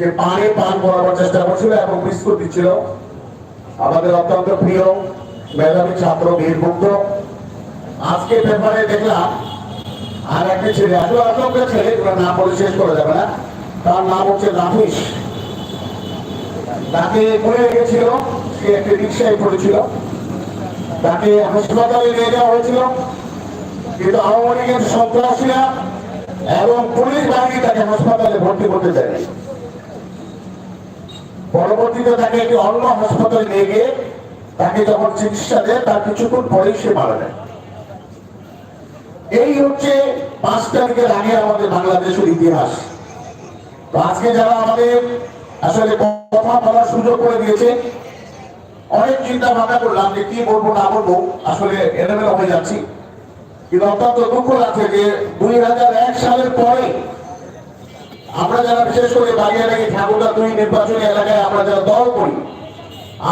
সে পানি পান করাবার চেষ্টা করছিল এবং বিস্কুট দিচ্ছিল। আমাদের অত্যন্ত প্রিয় মেধাবী ছাত্র বীরভুক্ত আজকে পেপারে দেখলাম, আর একটা ছেলে আসলে অসংখ্য ছেলে নাম বলে শেষ করা যাবে না। তার নাম হচ্ছে নাফিস। তাকে পড়ে গেছিল, সে একটি রিক্সায় পড়েছিল। তাকে হাসপাতালে নিয়ে যাওয়া হয়েছিল। কিন্তু আওয়ামী লীগের সন্ত্রাসীরা এবং পুলিশ বাহিনী তাকে হাসপাতালে ভর্তি করতে দেয়নি। পরবর্তীতে তাকে একটি অন্য হাসপাতালে নিয়ে গিয়ে তাকে যখন চিকিৎসা দেয়, তার কিছুক্ষণ পরেই সে মারা যায়। এই হচ্ছে পাঁচ তারিখের আগে আমাদের বাংলাদেশের ইতিহাস। তো আজকে যারা আমাদের আসলে কথা বলার সুযোগ করে দিয়েছে, অনেক চিন্তা ভাবনা করলাম যে কি বলব, না বলব, আসলে এলোমেলো হয়ে যাচ্ছি। কিন্তু অত্যন্ত দুঃখ লাগছে যে দুই হাজার এক সালের পরে আমরা যারা বিশেষ করে বাগিয়ারাগি ঠাকুরদা দুই নির্বাচনী এলাকায় আমরা যারা দল করি,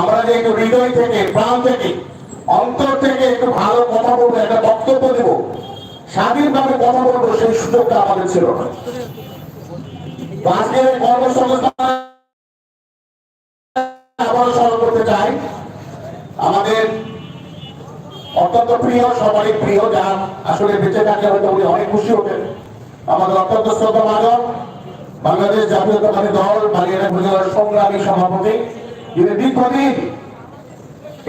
আমরা যে একটু হৃদয় থেকে, প্রাণ থেকে, অন্তর থেকে একটু ভালো কথা বলব, একটা বক্তব্য দেবো, স্বাধীনভাবে কথা বলব, সেই সুযোগটা আমাদের ছিল না। আজকে কর্মসংস্থান স্মরণ করতে চাই, আমাদের অত্যন্ত প্রিয়, সবারই প্রিয় যা আসলে বেঁচে থাকলে হয়তো উনি অনেক খুশি হতেন আমাদের অত্যন্ত শ্রদ্ধা মানব বাংলাদেশ জাতীয়তাবাদী দল বালিয়ানা উপজেলার সংগ্রামী সভাপতি যিনি দীর্ঘদিন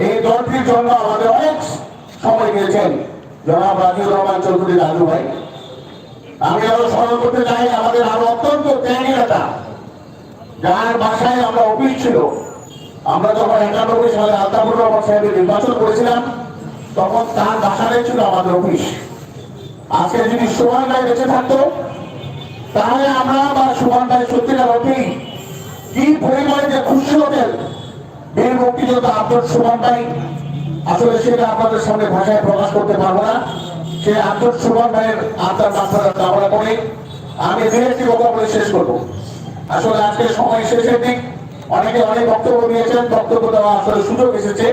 এই দলটির জন্য আমাদের অনেক সময় নিয়েছেন জনাব রাজিউর রহমান চৌধুরী রাজু ভাই। আমি আরও স্মরণ করতে চাই, আমাদের আরও অত্যন্ত ত্যাগী নেতা, যার বাসায় আমরা অফিস ছিল। আমরা যখন একানব্বই সালে আলতাফুর রহমান সাহেবের নির্বাচন করেছিলাম, তখন তার বাসায় ছিল আমাদের অফিস। আজকে যদি সুমান ভাই বেঁচে থাকতো তাহলে আমরা বা সুমান সত্যিকার অর্থেই কি পরিমাণে যে খুশি হতেন বীর মুক্তিযোদ্ধা আব্দুল সুমান আসলে সেটা আপনাদের সামনে ভাষায় প্রকাশ করতে পারব না। সে আব্দুল সুমান ভাইয়ের আত্মার মাত্রা কামনা করে আমি একটি কথা বলে শেষ করব। আসলে আজকে সময় শেষের দিক। অনেকে অনেক বক্তব্য দিয়েছেন, বক্তব্য দেওয়া আসলে সুযোগ এসেছে।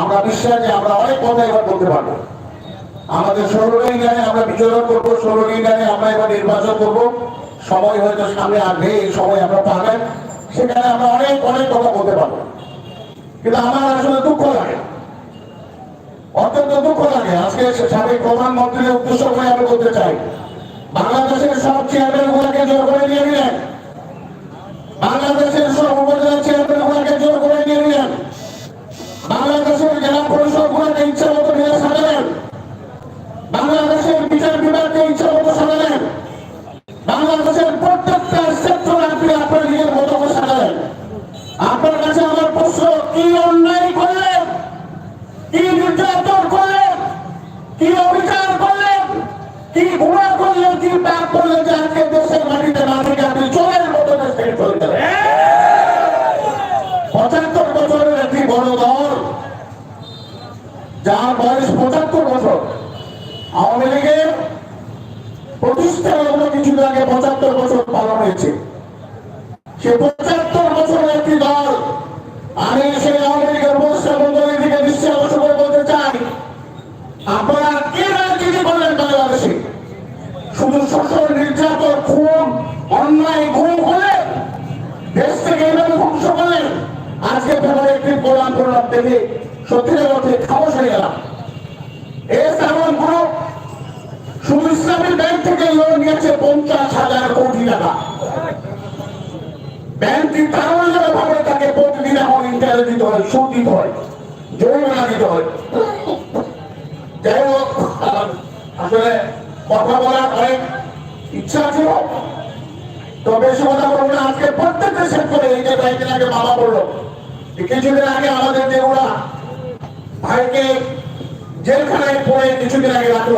আমরা বিশ্বাস যে আমরা অনেক কথা এবার বলতে পারব। আমাদের ষোলোই গানে আমরা বিচরণ করব ষোলোই গানে আমরা এবার নির্বাচন করব। সময় হয়তো সামনে আসবে, এই সময় আমরা পাবেন। সেখানে আমরা অনেক অনেক কথা বলতে পারব। কিন্তু আমার আসলে দুঃখ লাগে। অত্যন্ত দুঃখ লাগে। আজকে সাবেক প্রধানমন্ত্রীর উদ্দেশ্য করে আমি বলতে চাই, বাংলাদেশের সব চেয়ারম্যান গুলাকে জোর করে নিয়ে নিলেন। বাংলাদেশের সব উপজেলা চেয়ারম্যান গুলাকে জোর করে নিয়ে নিলেন বাংলাদেশের জেলা পরিষদ গুলাকে ইচ্ছা মতো নিয়ে সাজালেন বাংলাদেশের বিচার বিভাগকে ইচ্ছা মতো সাজালেন বাংলাদেশের প্রত্যেকটা ক্ষেত্র আপনি আপনার নিজের মতো করে সাজালেন আপনার কাছে আমার প্রশ্ন কি অন্যায় করলেন কি নির্যাতন করলেন কি অবিচার করলেন কি গুণা করলেন কি পাপ করলেন যে আজকে দেশের মাটিতে মাটিকে আপনি চোরের মতো দেশ থেকে চলে গেলেন পঁচাত্তর বছরের একটি বড় দল যার বয়স পঁচাত্তর বছর আওয়ামী লীগের প্রতিষ্ঠা লগ্ন কিছু আগে পঁচাত্তর বছর পালন হয়েছে। সে পঁচাত্তর বছরের একটি দল আমি সেই আওয়ামী লীগের দিকে করে বলতে চাই। আপনারা কে রাজনীতি করেন বাংলাদেশে? শুধু শোষণ নির্যাতন, খুন, অন্যায়, গুম হলে দেশ থেকে এইভাবে ধ্বংস করলেন আজকে ফেলার একটি প্রদান করলাম দেখে সত্যিকার অর্থে খামোশ হয়ে গেলাম। এস এমন গ্রুপ শুধু ইসলামী ব্যাংক থেকে লোন নিয়েছে পঞ্চাশ হাজার টাকা ব্যাংকটি তারা ভাবে তাকে প্রতিদিন এখন ইন্টারেস্ট দিতে হয় সুদ দিতে হয় জরিমানা দিতে হয়। যাই হোক আসলে কথা বলার অনেক ইচ্ছা ছিল। তো বেশি কথা বলব না, আজকে প্রত্যেকটা সেক্টরে এই যে ব্যাংকের আগে বাবা বলল। কিছুদিন আগে আমাদের যেগুলা ভাইকে জেলখানায় পড়ে কিছুদিন আগে রাখল।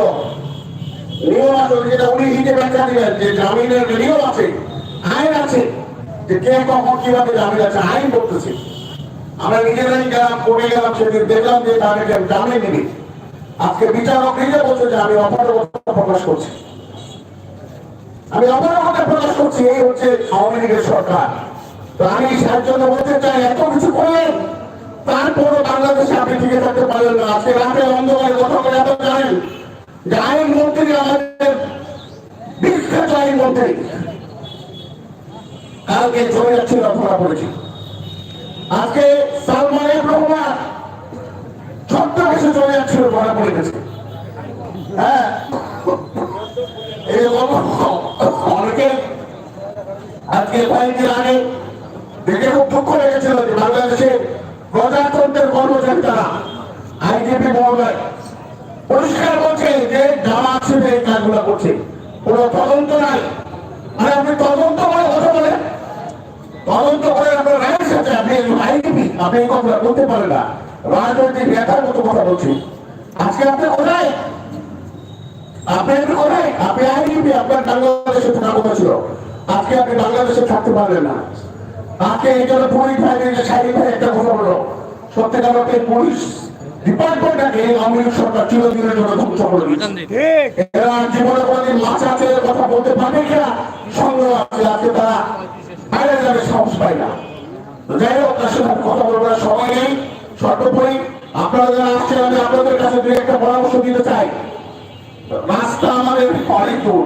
আমি অপারগতা প্রকাশ করছি। এই হচ্ছে আওয়ামী লীগের সরকার। তো আমি জন্য বলতে চাই, এত কিছু করলেন বাংলাদেশে আপনি টিকে থাকতে পারলেন না। আজকে রাতে অন্ধকারে কথা বলে এত জানেন মন্ত্রী কালকে জমি যাচ্ছিল ধরা পড়েছি আজকে সালমানের রহমান ছোট্ট কিছু জমি যাচ্ছিল ধরা পড়ে গেছে। হ্যাঁ। যে বাংলাদেশে প্রজাতন্ত্রের পরিষ্কার বলছে যে ছেড়ে এই কাজগুলো করছে। কোনো তদন্ত নাই। আরে আপনি তদন্ত করে কথা বলেন। তদন্ত করে আপনার রায়ের সাথে আপনি আইজিপি আপনি এই কথা বলতে পারেন না। রাজনৈতিক নেতার মতো কথা বলছি। আজকে আপনি কোথায় আপনি এখন কোথায় আপনি আইনজীবী আপনার বাংলাদেশে থাকার কথা ছিল। আজকে আপনি বাংলাদেশে থাকতে পারলেন না। আজকে এই জন্য পুলিশ ভাইদের সাইড ভাই একটা কথা বলো সত্যিকার অর্থে পুলিশ ডিপার্টমেন্টটাকে আওয়ামী লীগ সরকার চিরদিনের জন্য ধ্বংস করে দিচ্ছে এরা জীবনে কোনোদিন মাছ আছে কথা বলতে পারবে কিনা? না। যাই হোক, তার সাথে কথা সময় নেই, সর্বোপরি আপনারা যারা আসছেন আপনাদের কাছে একটা পরামর্শ দিতে চাই। আমাদের অনেক দূর।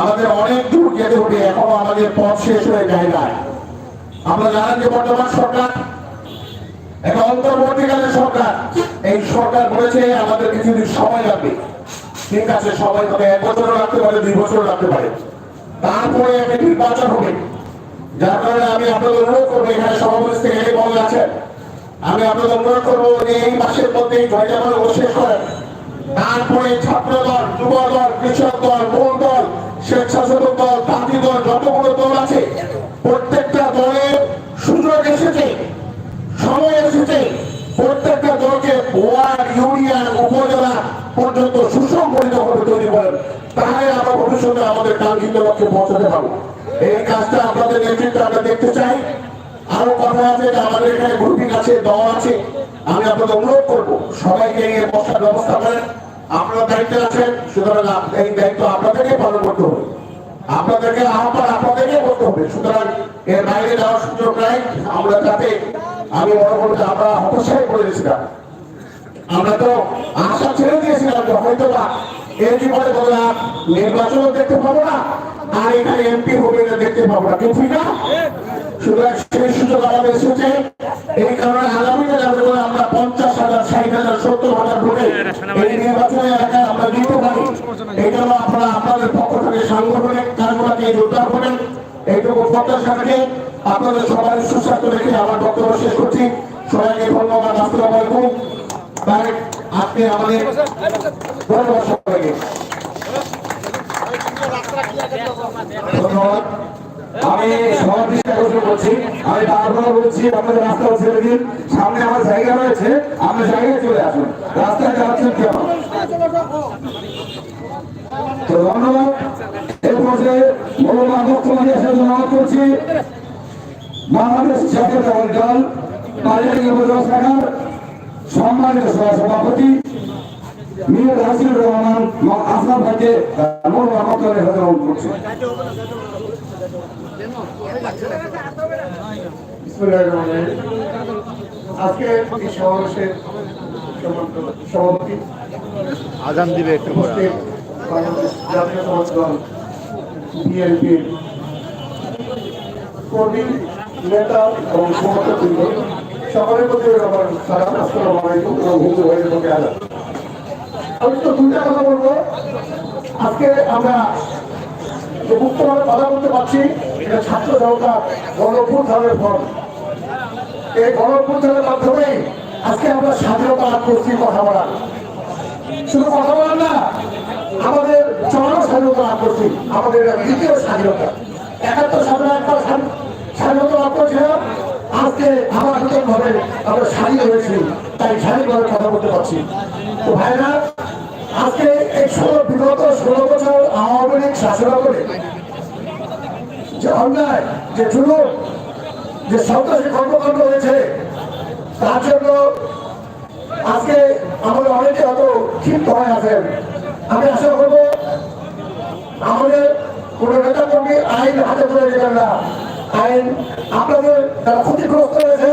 আমাদের অনেক দূর যেতে হবে এখনও আমাদের পথ শেষ হয়ে যায় না আমরা জানেন যে বর্তমান সরকার, একটা অন্তর্বর্তীকালীন সরকার। এই সরকার বলেছে আমাদের কিছুদিন সময় লাগবে। ঠিক আছে, সময় হবে এক বছরও লাগতে পারে, দুই বছরও লাগতে পারে। তারপরে একটা নির্বাচন হবে। যার কারণে আমি আপনাদের অনুরোধ করব, এখানে সভাপতি থেকে বলে আছে আমি আপনাদের অনুরোধ করব যে এই মাসের মধ্যে জয়জামান শেষ করেন তারপরে ছাত্র দল যুব দল কৃষক দল, মূল দল, স্বেচ্ছাসেবক দল তাঁতি দল যতগুলো দল আছে প্রত্যেকটা দলের সুযোগ এসেছে সময় এসেছে প্রত্যেকটা দলকে ওয়ার্ড ইউনিয়ন উপজেলা পর্যন্ত সুসংগঠিত ভাবে তৈরি করেন তাহলে আমরা ভবিষ্যতে আমাদের কাঙ্ক্ষিত লক্ষ্যে পৌঁছাতে পারব এই কাজটা আপনাদের নেতৃত্বে আমরা দেখতে চাই আরও কথা আছে যে আমাদের এখানে গ্রুপিং আছে, দল আছে। আমি আপনাদের অনুরোধ করব, সবাইকে নিয়ে বসার ব্যবস্থা করেন। আপনারা দায়িত্বে আছেন, সুতরাং এই দায়িত্ব আপনাদেরকে পালন করতে হবে। আপনাদেরকে আহ্বান আপনাদেরকে করতে হবে। সুতরাং এর বাইরে যাওয়ার সুযোগ নাই। আমরা যাতে, আমি মনে করব আমরা হতাশায় পড়ে গেছিলাম। আমরা তো আশা ছেড়ে দিয়েছিলাম যে হয়তো বা এই জীবনে আর নির্বাচনও দেখতে পাবো না, আর এখানে এমপি হবে দেখতে পাবো না। কিন্তু না এই কারণে আমরা পঞ্চাশ হাজার, ষাট হাজার, সত্তর হাজার ভোটে এই নির্বাচনী আমরা দিতে আপনাদের পক্ষ থেকে সাংগঠনিক কাজগুলোকে জোরদার করেন এইটুকু প্রত্যাশা রেখে আপনাদের সবাই সুস্বাস্থ্য রেখে আমার বক্তব্য শেষ করছি। সবাইকে ধন্যবাদ আসসালামু আলাইকুম তাই আমাদের ধন্যবাদ ধন্যবাদ। আমি সভাপতি ঘোষণা করছি, আমি বারবার বলছি আমাদের রাস্তা ছেড়ে দিন। সামনে আমার জায়গা রয়েছে আপনি জায়গায় চলে আসুন। রাস্তায় যাচ্ছেন কেন তো ধন্যবাদ। এই অনুরোধ করছি। বাংলাদেশ জাতীয়তাবাদী দল শাখার সম্মানিত সভাপতি মীর হাসিনুর রহমান আসলাম ভাইকে আসার অনুরোধ করছি। আজকে এই সমাবেশের সম্মানিত সভাপতি আজান দিবে একটু বাংলাদেশ জাতীয় সমাজ বিএনপির কর্মী নেতা এবং সমর্থক সকলের প্রতি আমার সালাম আসসালামু আলাইকুম এবং হিন্দু ভাইয়ের প্রতি আদাব আমি তো দুইটা কথা বলব। আজকে আমরা যে মুক্তভাবে কথা বলতে পারছি, এটা ছাত্র জনতা গণঅভ্যুত্থানের ফল। এই গণঅভ্যুত্থানের মাধ্যমে আজকে আমরা স্বাধীনতা লাভ করছি কথা বলার। শুধু কথা বলার না, আমাদের জন স্বাধীনতা লাভ করছি। আমাদের দ্বিতীয় স্বাধীনতা। একাত্তর সালে একবার স্বাধী- স্বাধীনতা লাভ করেছিলাম। আজকে আবার নতুন ভাবে আমরা স্বাধীন হয়েছি, তাই স্বাধীনভাবে কথা বলতে পারছি। তো ভাইরা আজকে ষোলো বিগত ষোলো বছর আওয়ামী লীগ শাসন করে যে অন্যায়, যে জুলুম, যে সন্ত্রাসী কর্মকাণ্ড হয়েছে, তার জন্য আজকে আমাদের অনেকে হয়তো ক্ষিপ্ত হয়ে আছেন। আমি আশা করব আমাদের কোন নেতা কর্মী আইন হাতে তুলে নেবেন না। আইন আপনাদের যারা ক্ষতিগ্রস্ত হয়েছে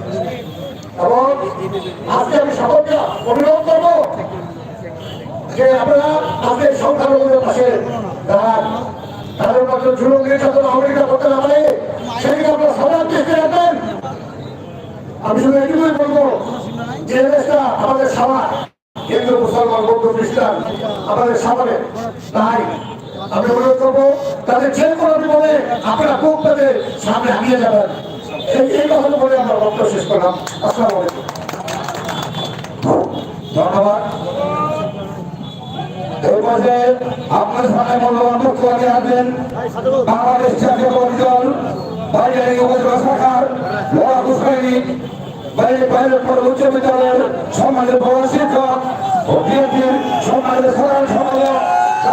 এবং আজকে আমি সকলকে অনুরোধ করব যে আপনারা আজকে সংখ্যালঘুদের পাশে দাঁড়ান তাদের মধ্যে জুলুম করতে না পারে সেদিকে আপনারা রাখবেন। আমি শুধু বলব যে দেশটা আমাদের হিন্দু, মুসলমান, বৌদ্ধ, খ্রিস্টান, আমাদের সামনে তাই আমি অনুরোধ করব, তাদের যে কোনো বিপদে আপনারা খুব তাদের সামনে হারিয়ে যাবেন। এই এই কথা বলে আমরা বক্তব্য করলাম। ধন্যবাদ। এই পর্যায়ে আপনার সামনে মূল্যবান বক্তব্য রাখবেন বাংলাদেশ জাতীয় দল বাইরে উপজেলা শাখার হুসাইনি বাইরে বাইরে উচ্চ বিদ্যালয়ের সমাজের বড় শিক্ষক ও বিএনপির সমাজের সাধারণ সম্পাদক